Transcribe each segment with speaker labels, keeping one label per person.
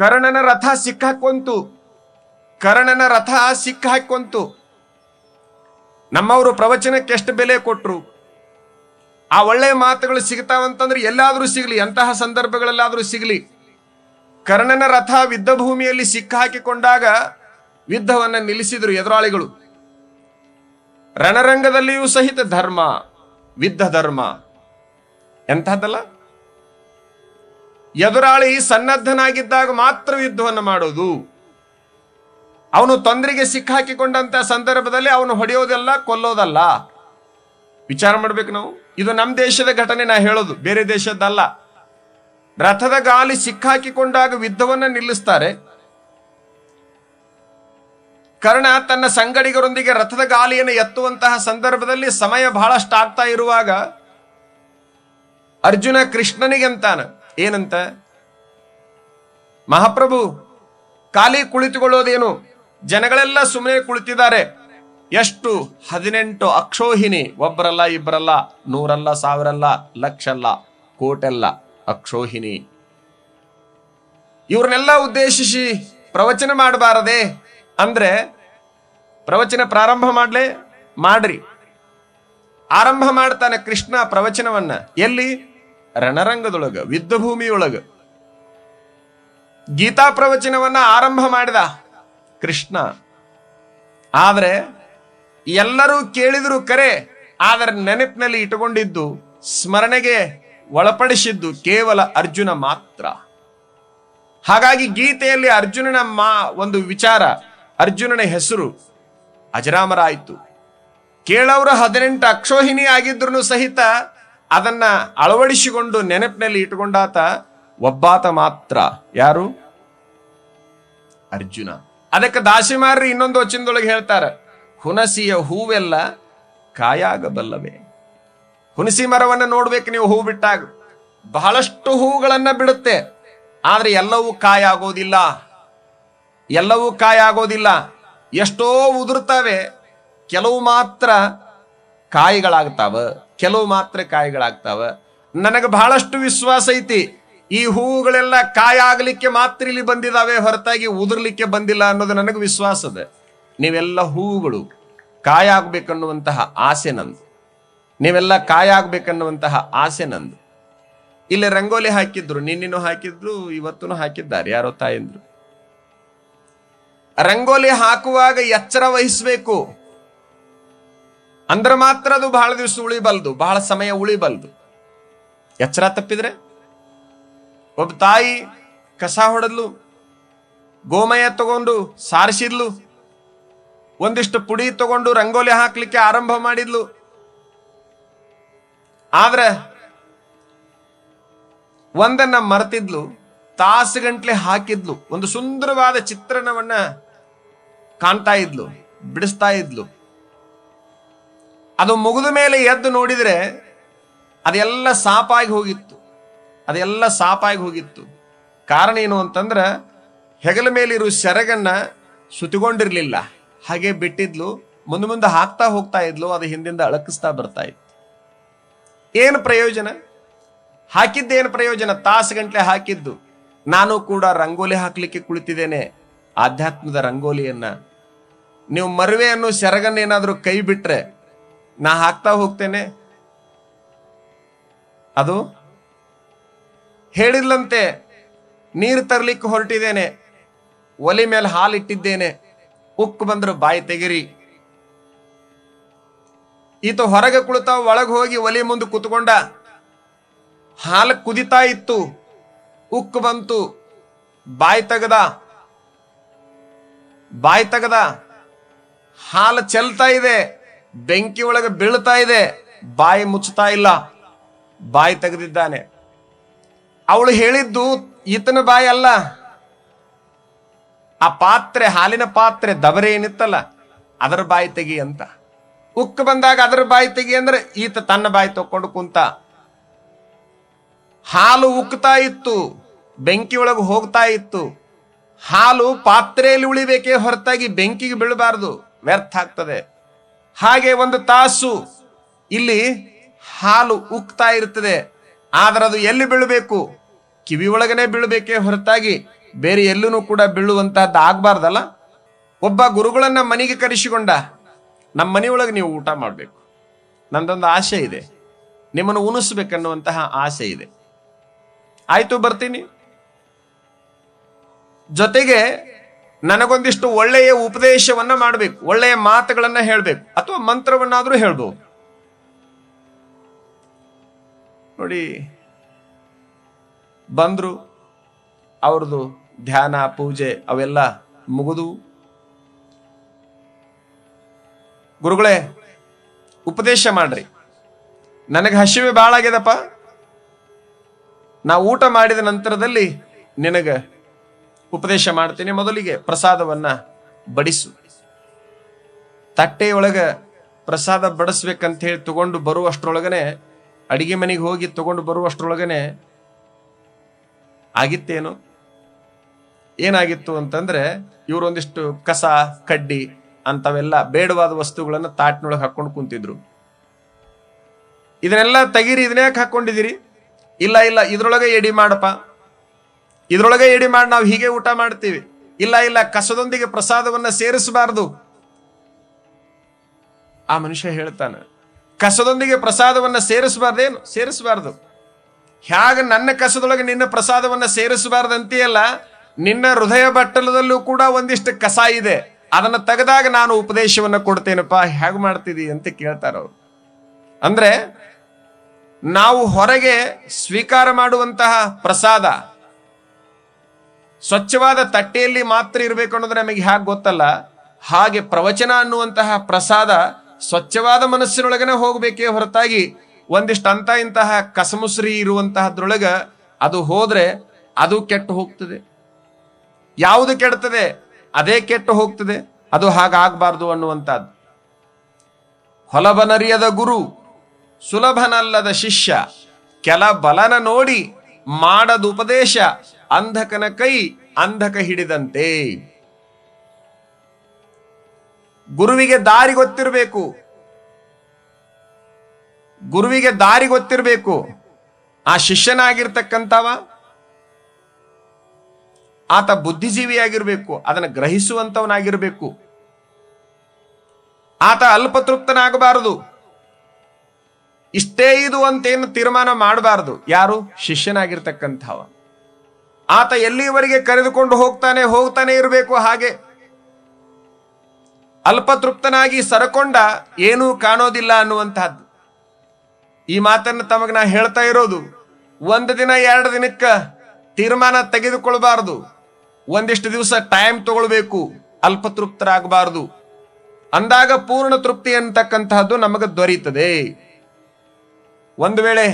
Speaker 1: ಕರ್ಣನ ರಥ ಸಿಕ್ಕಾಕೊಂತು ಕರ್ಣನ ರಥ ಸಿಕ್ಕಾಕೊಂತು ನಮ್ಮವರು ಪ್ರವಚನಕ್ಕೆ ಎಷ್ಟು ಬೆಲೆ ಕೊಟ್ಟರು ಆ ಒಳ್ಳೆಯ ಮಾತುಗಳು ಸಿಗ್ತಾವಂತಂದ್ರೆ ಎಲ್ಲಾದ್ರೂ ಸಿಗಲಿ, ಅಂತಹ ಸಂದರ್ಭಗಳಲ್ಲಾದ್ರೂ ಸಿಗಲಿ. ಕರ್ಣನ ರಥ ಯುದ್ಧ ಭೂಮಿಯಲ್ಲಿ ಸಿಕ್ಕಾಕಿಕೊಂಡಾಗ ಯುದ್ಧವನ್ನು ನಿಲ್ಲಿಸಿದರು ಎದುರಾಳಿಗಳು. ರಣರಂಗದಲ್ಲಿಯೂ ಸಹಿತ ಧರ್ಮ ವಿದ್ಧ ಧರ್ಮ. ಎಂತಹದ್ದಲ್ಲ ಎದುರಾಳಿ ಸನ್ನದ್ಧನಾಗಿದ್ದಾಗ ಮಾತ್ರ ಯುದ್ಧವನ್ನು ಮಾಡೋದು. ಅವನು ತೊಂದರೆಗೆ ಸಿಕ್ಕಾಕಿಕೊಂಡಂತ ಸಂದರ್ಭದಲ್ಲಿ ಅವನು ಹೊಡೆಯೋದಲ್ಲ ಕೊಲ್ಲೋದಲ್ಲ. ವಿಚಾರ ಮಾಡ್ಬೇಕು ನಾವು. ಇದು ನಮ್ಮ ದೇಶದ ಘಟನೆ, ನಾ ಹೇಳೋದು. ಬೇರೆ ದೇಶದ್ದಲ್ಲ. ರಥದ ಗಾಲಿ ಸಿಕ್ಕಾಕಿಕೊಂಡಾಗ ಯುದ್ಧವನ್ನು ನಿಲ್ಲಿಸ್ತಾರೆ. ಕರ್ಣ ತನ್ನ ಸಂಗಡಿಗರೊಂದಿಗೆ ರಥದ ಗಾಲಿಯನ್ನು ಎತ್ತುವಂತಹ ಸಂದರ್ಭದಲ್ಲಿ ಸಮಯ ಬಹಳಷ್ಟು ಆಗ್ತಾ ಇರುವಾಗ ಅರ್ಜುನ ಕೃಷ್ಣನಿಗೆ ಅಂತಾನ ಏನಂತ? ಮಹಾಪ್ರಭು, ಖಾಲಿ ಕುಳಿತುಕೊಳ್ಳೋದೇನು? ಜನಗಳೆಲ್ಲ ಸುಮ್ಮನೆ ಕುಳಿತಿದ್ದಾರೆ. ಎಷ್ಟು? ಹದಿನೆಂಟು ಅಕ್ಷೋಹಿಣಿ, ಒಬ್ಬರಲ್ಲ, ಇಬ್ಬರಲ್ಲ, ನೂರಲ್ಲ, ಸಾವಿರಲ್ಲ, ಲಕ್ಷಲ್ಲ, ಕೋಟೆಲ್ಲ ಅಕ್ಷೋಹಿಣಿ. ಇವ್ರನ್ನೆಲ್ಲ ಉದ್ದೇಶಿಸಿ ಪ್ರವಚನ ಮಾಡಬಾರದೆ? ಅಂದ್ರೆ, ಪ್ರವಚನ ಪ್ರಾರಂಭ ಮಾಡ್ಲೆ? ಮಾಡ್ರಿ. ಆರಂಭ ಮಾಡ್ತಾನೆ ಕೃಷ್ಣ ಪ್ರವಚನವನ್ನ. ಎಲ್ಲಿ? ರಣರಂಗದೊಳಗ ಯುದ್ಧ ಭೂಮಿಯೊಳಗ ಗೀತಾ ಪ್ರವಚನವನ್ನ ಆರಂಭ ಮಾಡಿದ ಕೃಷ್ಣ. ಆದರೆ ಎಲ್ಲರೂ ಕೇಳಿದ್ರು ಕರೆ, ಆದರೆ ನೆನಪಿನಲ್ಲಿ ಇಟ್ಟುಕೊಂಡಿದ್ದು, ಸ್ಮರಣೆಗೆ ಒಳಪಡಿಸಿದ್ದು ಕೇವಲ ಅರ್ಜುನ ಮಾತ್ರ. ಹಾಗಾಗಿ ಗೀತೆಯಲ್ಲಿ ಅರ್ಜುನನ ಮಾ ಒಂದು ವಿಚಾರ, ಅರ್ಜುನನ ಹೆಸರು ಅಜರಾಮರ ಆಯಿತು ಕೇಳವರು ಹದಿನೆಂಟು ಅಕ್ಷೋಹಿಣಿ ಆಗಿದ್ರು ಸಹಿತ ಅದನ್ನ ಅಳವಡಿಸಿಕೊಂಡು ನೆನಪಿನಲ್ಲಿ ಇಟ್ಟುಕೊಂಡಾತ ಒಬ್ಬಾತ ಮಾತ್ರ. ಯಾರು? ಅರ್ಜುನ. ಅದಕ್ಕೆ ದಾಸಿಮಾರ್ರಿ ಇನ್ನೊಂದು ವಚನದೊಳಗೆ ಹೇಳ್ತಾರೆ, ಹುಣಸಿಯ ಹೂವೆಲ್ಲ ಕಾಯಾಗಬಲ್ಲವೇ. ಹುಣಸಿ ಮರವನ್ನು ನೋಡ್ಬೇಕು ನೀವು ಹೂ ಬಿಟ್ಟಾಗ. ಬಹಳಷ್ಟು ಹೂಗಳನ್ನ ಬಿಡುತ್ತೆ, ಆದ್ರೆ ಎಲ್ಲವೂ ಕಾಯಾಗೋದಿಲ್ಲ. ಎಲ್ಲವೂ ಕಾಯಾಗೋದಿಲ್ಲ. ಎಷ್ಟೋ ಉದುರ್ತವೆ, ಕೆಲವು ಮಾತ್ರ ಕಾಯಿಗಳಾಗ್ತಾವ. ಕೆಲವು ಮಾತ್ರ ಕಾಯಿಗಳಾಗ್ತಾವ. ನನಗೆ ಬಹಳಷ್ಟು ವಿಶ್ವಾಸ ಐತಿ. ಈ ಹೂವುಗಳೆಲ್ಲ ಕಾಯಾಗಲಿಕ್ಕೆ ಮಾತ್ರ ಇಲ್ಲಿ ಬಂದಿದಾವೆ, ಹೊರತಾಗಿ ಉದುರ್ಲಿಕ್ಕೆ ಬಂದಿಲ್ಲ ಅನ್ನೋದು ನನಗೆ ವಿಶ್ವಾಸ ಅದ. ನೀವೆಲ್ಲ ಹೂವುಗಳು, ಕಾಯಾಗಬೇಕನ್ನುವಂತಹ ಆಸೆ ನಂದು. ನೀವೆಲ್ಲ ಕಾಯಾಗಬೇಕನ್ನುವಂತಹ ಆಸೆ ನಂದು. ಇಲ್ಲಿ ರಂಗೋಲಿ ಹಾಕಿದ್ರು, ನಿನ್ನೆನೂ ಹಾಕಿದ್ರು ಇವತ್ತೂ ಹಾಕಿದ್ದಾರೆ, ಯಾರೋ ತಾಯಂದ್ರು. ರಂಗೋಲಿ ಹಾಕುವಾಗ ಎಚ್ಚರ ವಹಿಸಬೇಕು. ಅಂದ್ರೆ ಮಾತ್ರ ಅದು ಬಹಳ ದಿವಸ ಉಳಿಬಲ್ದು, ಬಹಳ ಸಮಯ ಉಳಿಬಲ್ದು. ಎಚ್ಚರ ತಪ್ಪಿದ್ರೆ? ಒಬ್ಬ ತಾಯಿ ಕಸ ಹೊಡೆದ್ಲು, ಗೋಮಯ ತಗೊಂಡು ಸಾರಿಸಿದ್ಲು, ಒಂದಿಷ್ಟು ಪುಡಿ ತಗೊಂಡು ರಂಗೋಲಿ ಹಾಕ್ಲಿಕ್ಕೆ ಆರಂಭ ಮಾಡಿದ್ಲು. ಆದ್ರೆ ಒಂದನ್ನ ಮರೆತಿದ್ಲು, ತಾಸುಗಂಟ್ಲೆ ಹಾಕಿದ್ಲು, ಒಂದು ಸುಂದರವಾದ ಚಿತ್ರಣವನ್ನ ಕಾಣ್ತಾ ಇದ್ಲು, ಬಿಡಿಸ್ತಾ ಇದ್ಲು. ಅದು ಮುಗಿದ ಮೇಲೆ ಎದ್ದು ನೋಡಿದರೆ ಅದೆಲ್ಲ ಸಾಪಾಗಿ ಹೋಗಿತ್ತು. ಅದೆಲ್ಲ ಸಾಪಾಗಿ ಹೋಗಿತ್ತು. ಕಾರಣ ಏನು ಅಂತಂದ್ರೆ ಹೆಗಲ ಮೇಲಿರೋ ಸೆರಗನ್ನ ಸುತ್ತಿಕೊಂಡಿರ್ಲಿಲ್ಲ. ಹಾಗೆ ಬಿಟ್ಟಿದ್ಲು, ಮುಂದೆ ಮುಂದೆ ಹಾಕ್ತಾ ಹೋಗ್ತಾ ಇದ್ಲು, ಅದು ಹಿಂದಿಂದ ಅಳಕಿಸ್ತಾ ಬರ್ತಾ ಇತ್ತು. ಏನು ಪ್ರಯೋಜನ? ಹಾಕಿದ್ದೇನು ಪ್ರಯೋಜನ? ತಾಸು ಗಂಟ್ಲೆ ಹಾಕಿದ್ದು. ನಾನು ಕೂಡ ರಂಗೋಲಿ ಹಾಕ್ಲಿಕ್ಕೆ ಕುಳಿತಿದ್ದೇನೆ. ಆಧ್ಯಾತ್ಮದ ರಂಗೋಲಿಯನ್ನ. ನೀವು ಮರುವೆ ಅನ್ನೋ ಸೆರಗನ್ನ ಏನಾದ್ರೂ ಕೈ ಬಿಟ್ರೆ ನಾ ಹಾಕ್ತಾ ಹೋಗ್ತೇನೆ. ಅದು ಹೇಳಿಲ್ಲಂತೆ ನೀರು ತರ್ಲಿಕ್ಕೆ ಹೊರಟಿದ್ದೇನೆ, ಒಲೆ ಮೇಲೆ ಹಾಲು ಇಟ್ಟಿದ್ದೇನೆ ಉಕ್ಕು ಬಂದ್ರು ಬಾಯಿ ತೆಗಿರಿ. ಈತ ಹೊರಗೆ ಕುಳಿತ ಒಳಗೆ ಹೋಗಿ ಒಲೆ ಮುಂದೆ ಕೂತ್ಕೊಂಡ, ಹಾಲು ಕುದಿತಾ ಇತ್ತು, ಉಕ್ಕು ಬಂತು, ಬಾಯಿ ತೆಗದ ಬಾಯಿ ತೆಗದ, ಹಾಲು ಚೆಲ್ತಾ ಇದೆ. ಬೆಂಕಿ ಒಳಗೆ ಬೀಳ್ತಾ ಇದೆ. ಬಾಯಿ ಮುಚ್ಚುತ್ತಾ ಇಲ್ಲ. ಬಾಯಿ ತೆಗೆದಿದ್ದಾನೆ. ಅವಳು ಹೇಳಿದ್ದು ಈತನ ಬಾಯಿ ಅಲ್ಲ. ಆ ಪಾತ್ರೆ, ಹಾಲಿನ ಪಾತ್ರೆ ದಬರೆ ಏನಿತ್ತಲ್ಲ, ಅದರ ಬಾಯಿ ತೆಗಿ ಅಂತ. ಉಕ್ಕ ಬಂದಾಗ ಅದರ ಬಾಯಿ ತೆಗಿ ಅಂದ್ರೆ ಈತ ತನ್ನ ಬಾಯಿ ತಕೊಂಡು ಕುಂತ. ಹಾಲು ಉಕ್ತಾ ಇತ್ತು. ಬೆಂಕಿ ಒಳಗೆ ಹೋಗ್ತಾ ಇತ್ತು. ಹಾಲು ಪಾತ್ರೆಯಲ್ಲಿ ಉಳಿಬೇಕೇ ಹೊರತಾಗಿ ಬೆಂಕಿಗೆ ಬೀಳಬಾರದು. ವ್ಯರ್ಥ ಆಗ್ತದೆ. ಹಾಗೆ ಒಂದು ತಾಸು ಇಲ್ಲಿ ಹಾಲು ಉಕ್ತಾ ಇರ್ತದೆ ಆದ್ರೆ ಅದು ಎಲ್ಲಿ ಬೀಳಬೇಕು? ಕಿವಿ ಒಳಗನೆ ಬೀಳಬೇಕೇ ಹೊರತಾಗಿ. ಬೇರೆ ಎಲ್ಲೂ ಕೂಡ ಬೀಳುವಂತಹದ್ದು ಆಗ್ಬಾರ್ದಲ್ಲ? ಒಬ್ಬ ಗುರುಗಳನ್ನ ಮನೆಗೆ ಕರೆಸಿಕೊಂಡ, ನಮ್ಮ ಮನೆಯೊಳಗೆ ನೀವು ಊಟ ಮಾಡಬೇಕು. ನಂದೊಂದು ಆಸೆ ಇದೆ. ನಿಮ್ಮನ್ನು ಉಣಿಸ್ಬೇಕನ್ನುವಂತಹ ಆಸೆ ಇದೆ. ಆಯ್ತು, ಬರ್ತೀನಿ. ಜೊತೆಗೆ ನನಗೊಂದಿಷ್ಟು ಒಳ್ಳೆಯ ಉಪದೇಶವನ್ನ ಮಾಡಬೇಕು, ಒಳ್ಳೆಯ ಮಾತುಗಳನ್ನ ಹೇಳಬೇಕು, ಅಥವಾ ಮಂತ್ರವನ್ನಾದ್ರೂ ಹೇಳ್ಬೋದು. ನೋಡಿ, ಬಂದ್ರು, ಅವ್ರದ್ದು ಧ್ಯಾನ, ಪೂಜೆ, ಅವೆಲ್ಲ ಮುಗಿದು. ಗುರುಗಳೇ, ಉಪದೇಶ ಮಾಡ್ರಿ. ನನಗೆ ಹಸಿವೆ ಭಾಳ ಆಗ್ಯದಪ್ಪ ನಾ ಊಟ ಮಾಡಿದ ನಂತರದಲ್ಲಿ ನಿನಗೆ ಉಪದೇಶ ಮಾಡ್ತೇನೆ ಮೊದಲಿಗೆ ಪ್ರಸಾದವನ್ನ ಬಡಿಸು. ತಟ್ಟೆಯೊಳಗ ಪ್ರಸಾದ ಬಡಿಸ್ಬೇಕಂತ ಹೇಳಿ ತಗೊಂಡು ಬರುವಷ್ಟರೊಳಗನೆ, ಅಡಿಗೆ ಮನೆಗೆ ಹೋಗಿ ತಗೊಂಡು ಬರುವಷ್ಟರೊಳಗನೆ ಆಗಿತ್ತೇನು? ಏನಾಗಿತ್ತು ಅಂತಂದ್ರೆ ಇವರೊಂದಿಷ್ಟು ಕಸ, ಕಡ್ಡಿ ಅಂತವೆಲ್ಲ ಬೇಡವಾದ ವಸ್ತುಗಳನ್ನ ತಾಟ್ನೊಳಗೆ ಹಾಕೊಂಡು ಕುಂತಿದ್ರು. ಇದನ್ನೆಲ್ಲ ತೆಗೀರಿ ಇದನ್ನ ಯಾಕೆ ಹಾಕೊಂಡಿದ್ದೀರಿ? ಇಲ್ಲ ಇಲ್ಲ, ಇದ್ರೊಳಗೆ ಎಡಿ ಮಾಡಪ್ಪ. ಇದ್ರೊಳಗೆ ಎಡಿ ಮಾಡಿ ನಾವು ಹೀಗೆ ಊಟ ಮಾಡ್ತೀವಿ. ಇಲ್ಲ ಇಲ್ಲ, ಕಸದೊಂದಿಗೆ ಪ್ರಸಾದವನ್ನ ಸೇರಿಸಬಾರದು. ಆ ಮನುಷ್ಯ ಹೇಳ್ತಾನೆ, ಕಸದೊಂದಿಗೆ ಪ್ರಸಾದವನ್ನ ಸೇರಿಸಬಾರ್ದೇನು? ಸೇರಿಸಬಾರ್ದು. ಹ್ಯಾಗ ನನ್ನ ಕಸದೊಳಗೆ ನಿನ್ನ ಪ್ರಸಾದವನ್ನ ಸೇರಿಸಬಾರ್ದಂತೆಯಲ್ಲ, ನಿನ್ನ ಹೃದಯ ಬಟ್ಟಲದಲ್ಲೂ ಕೂಡ ಒಂದಿಷ್ಟು ಕಸ ಇದೆ. ಅದನ್ನ ತೆಗೆದಾಗ ನಾನು ಉಪದೇಶವನ್ನ ಕೊಡ್ತೇನಪ್ಪ ಹೇಗೆ ಮಾಡ್ತಿದಿ ಅಂತ ಕೇಳ್ತಾರ ಅವ್ರು. ಅಂದ್ರೆ, ನಾವು ಹೊರಗೆ ಸ್ವೀಕಾರ ಮಾಡುವಂತಹ ಪ್ರಸಾದ ಸ್ವಚ್ಛವಾದ ತಟ್ಟೆಯಲ್ಲಿ ಮಾತ್ರ ಇರಬೇಕು ಅನ್ನೋದು ನಮಗೆ ಹೇಗೆ ಗೊತ್ತಲ್ಲ? ಹಾಗೆ ಪ್ರವಚನ ಅನ್ನುವಂತಹ ಪ್ರಸಾದ ಸ್ವಚ್ಛವಾದ ಮನಸ್ಸಿನೊಳಗನೆ ಹೋಗಬೇಕೇ ಹೊರತಾಗಿ ಒಂದಿಷ್ಟು ಅಂತ ಇಂತಹ ಕಸಮುಸ್ರಿ ಇರುವಂತಹದ್ರೊಳಗ ಅದು ಹೋದ್ರೆ ಅದು ಕೆಟ್ಟು ಹೋಗ್ತದೆ. ಯಾವುದು ಕೆಡ್ತದೆ? ಅದೇ ಕೆಟ್ಟು ಹೋಗ್ತದೆ. ಅದು ಹಾಗಾಗಬಾರ್ದು ಅನ್ನುವಂಥದ್ದು. ಹೊಲಬನರಿಯದ ಗುರು, ಸುಲಭನಲ್ಲದ ಶಿಷ್ಯ, ಕೆಲ ಬಲನ ನೋಡಿ ಮಾಡದು ಉಪದೇಶ ಅಂಧಕನ ಕೈ ಅಂಧಕ ಹಿಡಿದಂತೆ. ಗುರುವಿಗೆ ದಾರಿ ಗೊತ್ತಿರಬೇಕು. ಗುರುವಿಗೆ ದಾರಿ ಗೊತ್ತಿರಬೇಕು. ಆ ಶಿಷ್ಯನಾಗಿರ್ತಕ್ಕಂಥವ, ಆತ ಬುದ್ಧಿಜೀವಿಯಾಗಿರ್ಬೇಕು, ಅದನ್ನು ಗ್ರಹಿಸುವಂತವನಾಗಿರಬೇಕು. ಆತ ಅಲ್ಪತೃಪ್ತನಾಗಬಾರದು. ಇಷ್ಟೇ ಇದು ಅಂತೇನು ತೀರ್ಮಾನ ಮಾಡಬಾರದು. ಯಾರು? ಶಿಷ್ಯನಾಗಿರ್ತಕ್ಕಂಥವ. ಆತ ಎಲ್ಲಿವರೆಗೆ ಕರೆದುಕೊಂಡು ಹೋಗ್ತಾನೆ ಹೋಗ್ತಾನೆ ಇರಬೇಕು ಹಾಗೆ. ಅಲ್ಪತೃಪ್ತನಾಗಿ ಸರಕೊಂಡ ಏನೂ ಕಾಣೋದಿಲ್ಲ ಅನ್ನುವಂತಹದ್ದು. ಈ ಮಾತನ್ನು ತಮಗೆ ನಾ ಹೇಳ್ತಾ ಇರೋದು, ಒಂದು ದಿನ, ಎರಡು ದಿನಕ್ಕ ತೀರ್ಮಾನ ತೆಗೆದುಕೊಳ್ಬಾರದು. ಒಂದಿಷ್ಟು ದಿವಸ ಟೈಮ್ ತಗೊಳ್ಬೇಕು, ಅಲ್ಪತೃಪ್ತರಾಗಬಾರದು. ಅಂದಾಗ ಪೂರ್ಣ ತೃಪ್ತಿ ಅಂತಕ್ಕಂತಹದ್ದು ನಮಗೆ ದೊರೀತದೆ. ಒಂದು ವೇಳೆ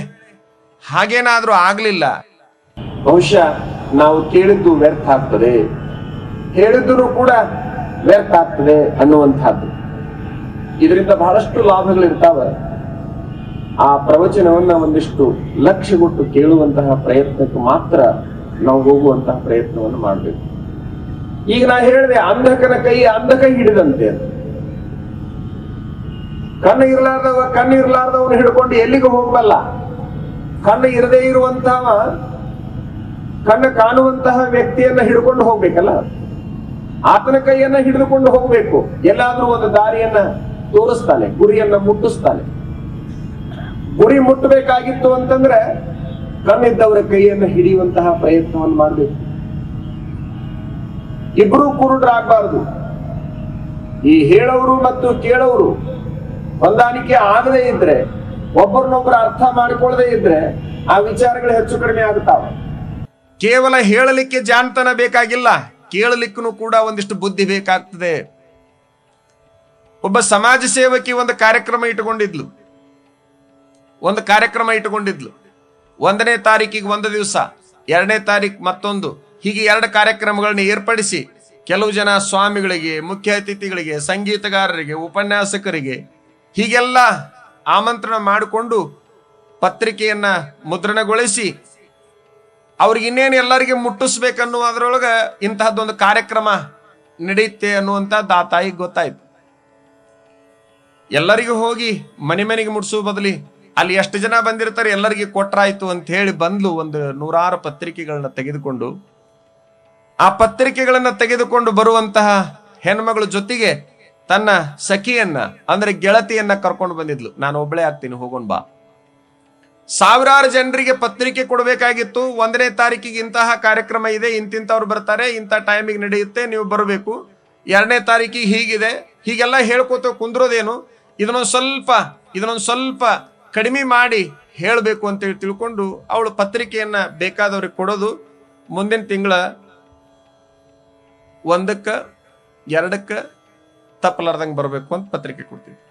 Speaker 1: ಹಾಗೇನಾದ್ರೂ ಆಗ್ಲಿಲ್ಲ. ಬಹುಶಃ ನಾವು ಕೇಳಿದ್ದು ವ್ಯರ್ಥ ಆಗ್ತದೆ. ಹೇಳಿದ್ರು ಕೂಡ ವ್ಯರ್ಥ ಆಗ್ತದೆ ಅನ್ನುವಂತಹದ್ದು ಇದರಿಂದ ಬಹಳಷ್ಟು ಲಾಭಗಳಿರ್ತಾವ. ಆ ಪ್ರವಚನವನ್ನ ಒಂದಿಷ್ಟು ಲಕ್ಷ್ಯಗೊಟ್ಟು ಕೇಳುವಂತಹ ಪ್ರಯತ್ನಕ್ಕೆ ಮಾತ್ರ ನಾವು ಹೋಗುವಂತಹ ಪ್ರಯತ್ನವನ್ನು ಮಾಡಬೇಕು. ಈಗ ನಾ ಹೇಳಿದೆ, ಅಂಧಕನ ಕೈ ಅಂಧಕ ಹಿಡಿದಂತೆ. ಕಣ್ಣು ಇರಲಾರ್ದವ, ಕಣ್ಣು ಇರಲಾರ್ದವನು ಹಿಡ್ಕೊಂಡು ಎಲ್ಲಿಗೂ ಹೋಗಬಲ್ಲ. ಕಣ್ಣು ಇರದೇ ಇರುವಂತಹ ಕಣ್ಣು ಕಾಣುವಂತಹ ವ್ಯಕ್ತಿಯನ್ನ ಹಿಡ್ಕೊಂಡು ಹೋಗ್ಬೇಕಲ್ಲ? ಆತನ ಕೈಯನ್ನ ಹಿಡಿದುಕೊಂಡು ಹೋಗ್ಬೇಕು. ಎಲ್ಲಾದ್ರೂ ಒಂದು ದಾರಿಯನ್ನ ತೋರಿಸ್ತಾನೆ, ಗುರಿಯನ್ನ ಮುಟ್ಟಿಸ್ತಾನೆ. ಗುರಿ ಮುಟ್ಟಬೇಕಾಗಿತ್ತು ಅಂತಂದ್ರೆ ಕಣ್ಣಿದ್ದವರ ಕೈಯನ್ನ ಹಿಡಿಯುವಂತಹ ಪ್ರಯತ್ನವನ್ನು ಮಾಡಬೇಕು. ಇಬ್ರು ಕುರುಡ್ರಾಗಬಾರದು ಈ ಹೇಳೋರು ಮತ್ತು ಕೇಳೋರು ಹೊಂದಾಣಿಕೆ ಆಗದೇ ಇದ್ರೆ ಒಬ್ಬರನ್ನೊಬ್ಬರು ಅರ್ಥ ಮಾಡಿಕೊಳ್ಳದೆ ಇದ್ರೆ ಆ ವಿಚಾರಗಳು ಹೆಚ್ಚು ಕಡಿಮೆ ಆಗುತ್ತಾವೆ ಕೇವಲ ಹೇಳಲಿಕ್ಕೆ ಜಾಣತನ ಬೇಕಾಗಿಲ್ಲ ಕೇಳಲಿಕ್ಕೂ ಕೂಡ ಒಂದಿಷ್ಟು ಬುದ್ಧಿ ಬೇಕಾಗ್ತದೆ. ಒಬ್ಬ ಸಮಾಜ ಸೇವಕಿ ಒಂದು ಕಾರ್ಯಕ್ರಮ ಇಟ್ಟುಕೊಂಡಿದ್ಲು. ಒಂದು ಕಾರ್ಯಕ್ರಮ ಇಟ್ಟುಕೊಂಡಿದ್ಲು. ಒಂದನೇ ತಾರೀಕಿಗೆ ಒಂದು ದಿವಸ, ಎರಡನೇ ತಾರೀಕು ಮತ್ತೊಂದು, ಹೀಗೆ ಎರಡು ಕಾರ್ಯಕ್ರಮಗಳನ್ನ ಏರ್ಪಡಿಸಿ ಕೆಲವು ಜನ ಸ್ವಾಮಿಗಳಿಗೆ, ಮುಖ್ಯ ಅತಿಥಿಗಳಿಗೆ, ಸಂಗೀತಗಾರರಿಗೆ, ಉಪನ್ಯಾಸಕರಿಗೆ ಹೀಗೆಲ್ಲ ಆಮಂತ್ರಣ ಮಾಡಿಕೊಂಡು ಪತ್ರಿಕೆಯನ್ನ ಮುದ್ರಣಗೊಳಿಸಿ ಅವ್ರಿಗೆ ಇನ್ನೇನು ಎಲ್ಲರಿಗೆ ಮುಟ್ಟಿಸ್ಬೇಕನ್ನುವುದ್ರೊಳಗ ಇಂತಹದ್ದೊಂದು ಕಾರ್ಯಕ್ರಮ ನಡೆಯುತ್ತೆ ಅನ್ನುವಂಥದ್ದು ಆ ತಾಯಿಗೆ ಗೊತ್ತಾಯ್ತು. ಎಲ್ಲರಿಗೂ ಹೋಗಿ ಮನೆ ಮನೆಗೆ ಮುಟ್ಸೋ ಬದಲಿ ಅಲ್ಲಿ ಎಷ್ಟು ಜನ ಬಂದಿರ್ತಾರೆ ಎಲ್ಲರಿಗೆ ಕೊಟ್ರಾಯ್ತು ಅಂತ ಹೇಳಿ ಬಂದ್ಲು ಒಂದು ನೂರಾರು ಪತ್ರಿಕೆಗಳನ್ನ ತೆಗೆದುಕೊಂಡು. ಆ ಪತ್ರಿಕೆಗಳನ್ನ ತೆಗೆದುಕೊಂಡು ಬರುವಂತಹ ಹೆಣ್ಮಗಳ ಜೊತೆಗೆ ತನ್ನ ಸಖಿಯನ್ನ, ಅಂದ್ರೆ ಗೆಳತಿಯನ್ನ ಕರ್ಕೊಂಡು ಬಂದಿದ್ಲು. ನಾನು ಒಬ್ಬಳೇ ಆಗ್ತೀನಿ, ಹೋಗೋಣ ಬಾ. ಸಾವಿರಾರು ಜನರಿಗೆ ಪತ್ರಿಕೆ ಕೊಡಬೇಕಾಗಿತ್ತು. ಒಂದನೇ ತಾರೀಕಿಗೆ ಇಂತಹ ಕಾರ್ಯಕ್ರಮ ಇದೆ. ಇಂತಿಂಥವ್ರು ಬರ್ತಾರೆ. ಇಂಥ ಟೈಮಿಗೆ ನಡೆಯುತ್ತೆ. ನೀವು ಬರಬೇಕು. ಎರಡನೇ ತಾರೀಕಿಗೆ ಹೀಗಿದೆ. ಹೀಗೆಲ್ಲ ಹೇಳ್ಕೋತ ಕುಂದ್ರೋದೇನು? ಇದನ್ನೊಂದು ಸ್ವಲ್ಪ ಇದನ್ನೊಂದು ಸ್ವಲ್ಪ ಕಡಿಮೆ ಮಾಡಿ ಹೇಳಬೇಕು ಅಂತೇಳಿ ತಿಳ್ಕೊಂಡು ಅವಳು ಪತ್ರಿಕೆಯನ್ನು ಬೇಕಾದವ್ರಿಗೆ ಕೊಡೋದು. ಮುಂದಿನ ತಿಂಗಳ ಒಂದಕ್ಕೆ, ಎರಡಕ್ಕೆ ತಪ್ಪಲಾರ್ದಂಗೆ ಬರಬೇಕು ಅಂತ ಪತ್ರಿಕೆ ಕೊಡ್ತೀವಿ.